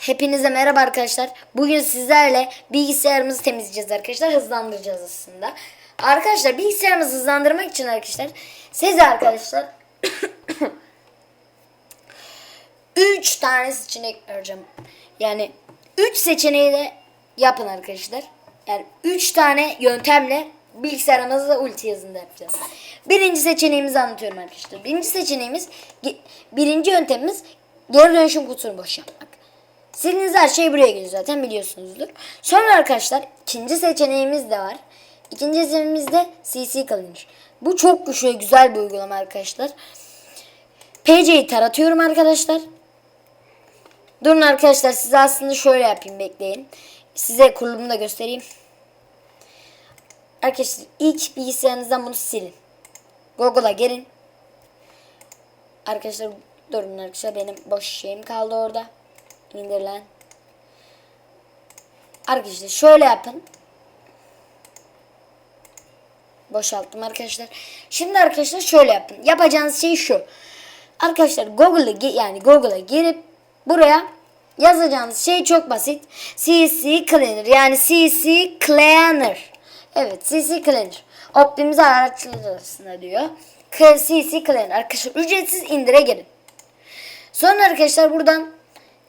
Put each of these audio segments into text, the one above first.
Hepinize merhaba arkadaşlar. Bugün sizlerle bilgisayarımızı temizleyeceğiz arkadaşlar. Hızlandıracağız aslında. Arkadaşlar bilgisayarımızı hızlandırmak için arkadaşlar size arkadaşlar 3 tane seçenek vereceğim. Yani 3 seçeneği de yapın arkadaşlar. Yani 3 tane yöntemle bilgisayarımızda ulti yazında yapacağız. Birinci seçeneğimizi anlatıyorum arkadaşlar. Birinci seçeneğimiz, birinci yöntemimiz geri dönüşüm kutusunu boş yapmak. Sildiğiniz her şey buraya geliyor zaten biliyorsunuzdur. Sonra arkadaşlar ikinci seçeneğimiz de var. İkinci seçeneğimiz de CC Cleaner. Bu çok güçlü güzel bir uygulama arkadaşlar. PC'yi taratıyorum arkadaşlar. Durun arkadaşlar size aslında şöyle yapayım bekleyin. Size kurulumu da göstereyim. Arkadaşlar ilk bilgisayarınızdan bunu silin. Google'a girin. Arkadaşlar durun arkadaşlar benim boş şeyim kaldı orada. İndirilen. Arkadaşlar şöyle yapın. Boşalttım arkadaşlar. Şimdi arkadaşlar şöyle yapın. Yapacağınız şey şu. Arkadaşlar Google'a yani Google'a girip buraya yazacağınız şey çok basit. CC Cleaner yani CC Cleaner. Evet CC Cleaner. Optimize araçlar arasında diyor. CC Cleaner. Arkadaşlar ücretsiz indire girin. Sonra arkadaşlar buradan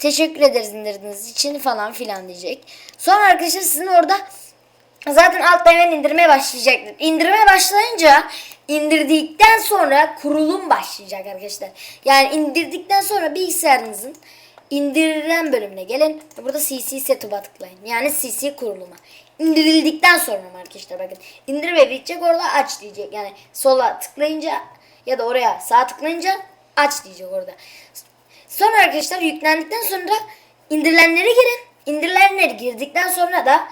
teşekkür ederiz indirdiğiniz için falan filan diyecek. Sonra arkadaşlar sizin orada zaten altta hemen indirmeye başlayacaktır. İndirmeye başlayınca indirdikten sonra kurulum başlayacak arkadaşlar. Yani indirdikten sonra bilgisayarınızın indirilen bölümüne gelin. Burada CC setup'a tıklayın. Yani CC kuruluma. İndirildikten sonra arkadaşlar bakın. İndirme bitecek orada aç diyecek. Yani sola tıklayınca ya da oraya sağ tıklayınca aç diyecek orada. Sonra arkadaşlar yüklendikten sonra indirilenlere girin. İndirilenleri girdikten sonra da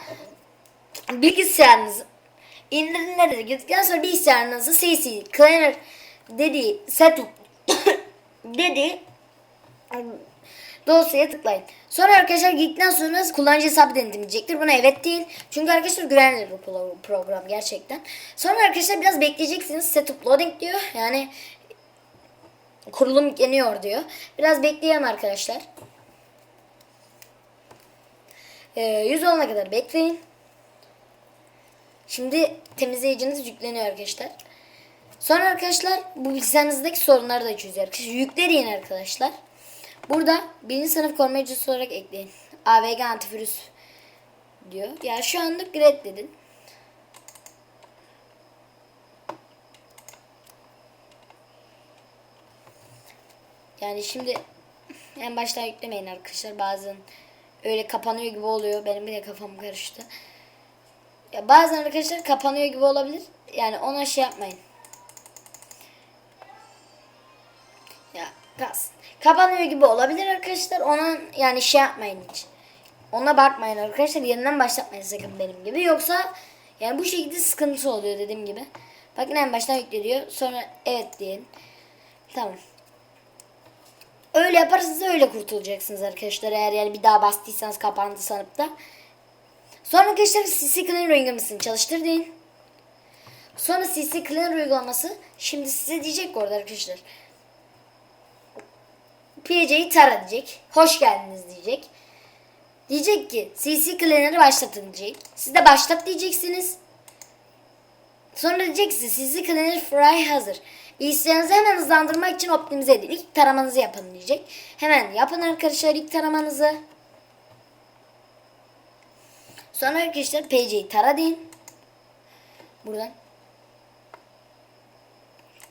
bilgisayarınızı indirilenlere girdikten sonra bilgisayarınızı CC Cleaner dediği setup dediği dosyaya tıklayın. Sonra arkadaşlar girdikten sonra kullanıcı hesabı denetlemeyecektir. Buna evet deyin. Çünkü arkadaşlar güvenli bir pro- program gerçekten. Sonra arkadaşlar biraz bekleyeceksiniz. Setup loading diyor. Yani kurulum yükleniyor diyor. Biraz bekleyelim arkadaşlar. Ee, 100 olana kadar bekleyin. Şimdi temizleyiciniz yükleniyor arkadaşlar. Sonra arkadaşlar bu bilgisayarınızdaki sorunları da çözüyor arkadaşlar. Yükleyin arkadaşlar. Burada birinci sınıf korumacısı olarak ekleyin. AVG antivirüs diyor. Ya şu anlık reddedin. Yani şimdi en baştan yüklemeyin arkadaşlar. Bazen öyle kapanıyor gibi oluyor. Benim bile kafam karıştı. Ya bazen arkadaşlar kapanıyor gibi olabilir. Yani ona şey yapmayın. Ya kas. Kapanıyor gibi olabilir arkadaşlar. Ona yani şey yapmayın hiç. Ona bakmayın arkadaşlar. Yeniden başlatmayın sakın benim gibi. Yoksa yani bu şekilde sıkıntı oluyor dediğim gibi. Bakın en baştan yükleniyor. Sonra evet deyin. Tamam. Öyle yaparsanız öyle kurtulacaksınız arkadaşlar. Eğer yani bir daha bastıysanız kapandı sanıp da. Sonra arkadaşlar CC Cleaner uygulamasını çalıştır deyin. Sonra CC Cleaner uygulaması şimdi size diyecek orada arkadaşlar. PC'yi tara diyecek. Hoş geldiniz diyecek. Diyecek ki CC Cleaner'ı başlatın diyecek. Siz de başlat diyeceksiniz. Sonra diyeceksiniz CC Cleaner Fry hazır. Bilgisayarınızı hemen hızlandırmak için optimize edin. İlk taramanızı yapın diyecek. Hemen yapın arkadaşlar ilk taramanızı. Sonra arkadaşlar PC'yi tara deyin. Buradan.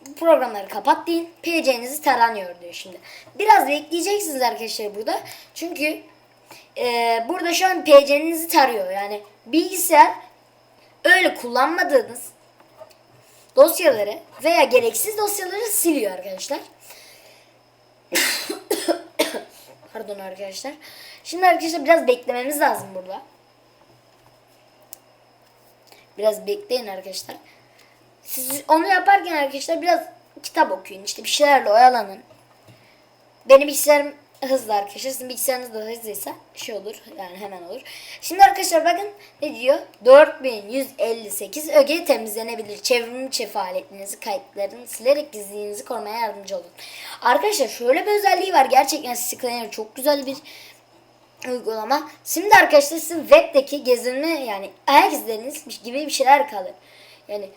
Bu programları kapat deyin. PC'nizi taranıyor diyor şimdi. Biraz bekleyeceksiniz arkadaşlar burada. Çünkü e, burada şu an PC'nizi tarıyor. Yani bilgisayar öyle kullanmadığınız dosyaları veya gereksiz dosyaları siliyor arkadaşlar. Pardon arkadaşlar. Şimdi arkadaşlar biraz beklememiz lazım burada. Biraz bekleyin arkadaşlar. Siz onu yaparken arkadaşlar biraz kitap okuyun. İşte bir şeylerle oyalanın. Benim bilgisayarım hızlı arkadaşlar. Sizin bilgisayarınız da hızlıysa şey olur. Yani hemen olur. Şimdi arkadaşlar bakın ne diyor? 4158 öge temizlenebilir. Çevrimçi faaliyetlerinizi, kayıtlarını silerek gizliliğinizi korumaya yardımcı olun. Arkadaşlar şöyle bir özelliği var. Gerçekten Skyler çok güzel bir uygulama. Şimdi arkadaşlar sizin webdeki gezinme yani ayak izleriniz gibi bir şeyler kalır. Yani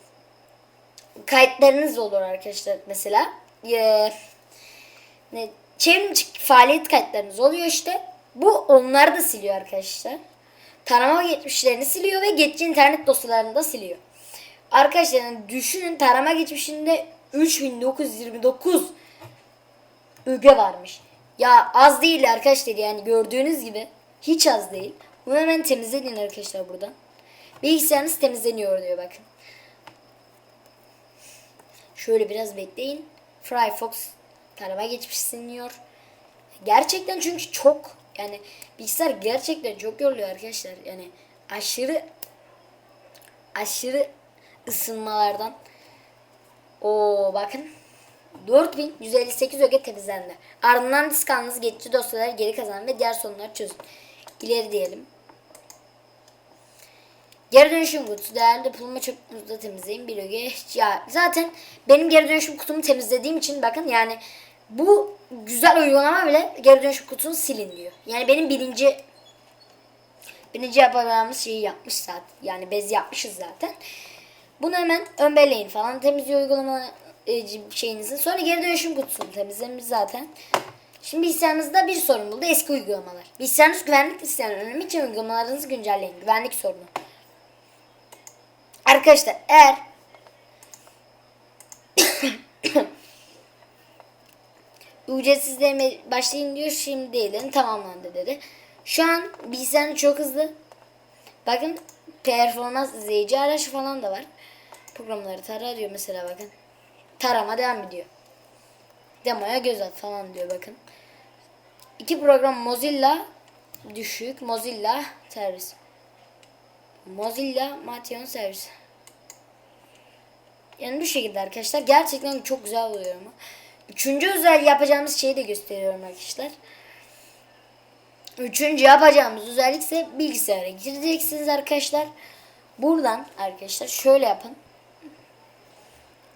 kayıtlarınız olur arkadaşlar mesela. Ee, ne, çevrimçi faaliyet kayıtlarınız oluyor işte. Bu onları da siliyor arkadaşlar. Tarama geçmişlerini siliyor ve geçici internet dosyalarını da siliyor. Arkadaşlar düşünün tarama geçmişinde 3929 öge varmış. Ya az değil arkadaşlar yani gördüğünüz gibi hiç az değil. Bunu hemen temizleyin arkadaşlar buradan. Bilgisayarınız temizleniyor diyor bakın. Şöyle biraz bekleyin. Firefox tarama geçmiş siliniyor. Gerçekten çünkü çok yani bilgisayar gerçekten çok yoruluyor arkadaşlar. Yani aşırı aşırı ısınmalardan. O bakın 4158 öge temizlendi. Ardından disk alınız dosyaları geri kazanın ve diğer sorunları çözün. İleri diyelim. Geri dönüşüm kutusu değerli depolama çöpünüzü temizleyin bir öge. Ya zaten benim geri dönüşüm kutumu temizlediğim için bakın yani bu güzel uygulama bile geri dönüşüm kutusunu silin diyor. Yani benim birinci birinci yapacağımız şeyi yapmış zaten. Yani bez yapmışız zaten. Bunu hemen ön belleğin falan temizliyor uygulama e, şeyinizin. Sonra geri dönüşüm kutusunu temizlemiş zaten. Şimdi bilgisayarınızda bir sorun buldu. Eski uygulamalar. Bilgisayarınız güvenlik listelerinin önemi için uygulamalarınızı güncelleyin. Güvenlik sorunu. Arkadaşlar eğer ücretsizleme başlayın diyor şimdi değil tamamlandı dedi. Şu an bilgisayarın çok hızlı. Bakın performans izleyici araç falan da var. Programları tara diyor mesela bakın. Tarama devam ediyor. Demoya göz at falan diyor bakın. İki program Mozilla düşük. Mozilla servis. Mozilla Mation servis. Yani bu şekilde arkadaşlar. Gerçekten çok güzel oluyor ama. Üçüncü özel yapacağımız şeyi de gösteriyorum arkadaşlar. Üçüncü yapacağımız özellik ise bilgisayara gireceksiniz arkadaşlar. Buradan arkadaşlar şöyle yapın.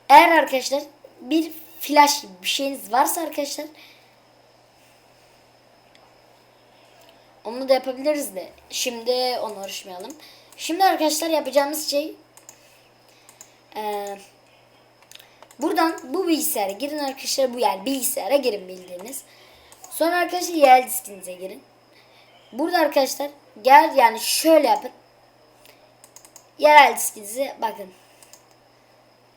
Eğer arkadaşlar bir flash gibi bir şeyiniz varsa arkadaşlar onu da yapabiliriz de. Şimdi onu uğraşmayalım. Şimdi arkadaşlar yapacağımız şey eee Buradan bu bilgisayara girin arkadaşlar. Bu yani bilgisayara girin bildiğiniz. Sonra arkadaşlar yerel diskinize girin. Burada arkadaşlar gel yani şöyle yapın. Yerel diskinize bakın.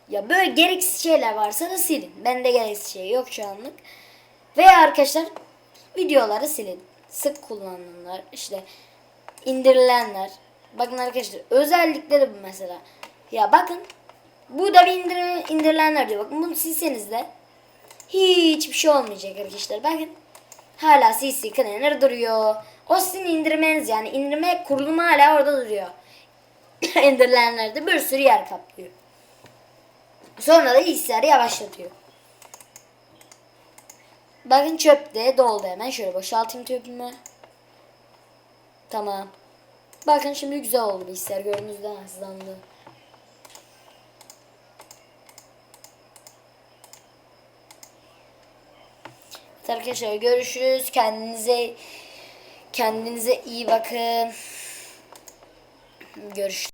Ya böyle gereksiz şeyler varsa da silin. Bende gereksiz şey yok şu anlık. Veya arkadaşlar videoları silin. Sık kullanılanlar işte indirilenler. Bakın arkadaşlar özellikleri bu mesela. Ya bakın bu da bir indir indirilenler diyor. Bakın bunu silseniz de hiçbir şey olmayacak arkadaşlar. Bakın hala CC Cleaner duruyor. O sizin indirmeniz yani indirme kurulumu hala orada duruyor. indirilenlerde bir sürü yer kaplıyor. Sonra da bilgisayarı yavaşlatıyor. Bakın çöpte doldu hemen. Şöyle boşaltayım çöpümü. Tamam. Bakın şimdi güzel oldu bilgisayar. Gördüğünüz daha hızlandı. Arkadaşlar görüşürüz. Kendinize kendinize iyi bakın. Görüşürüz.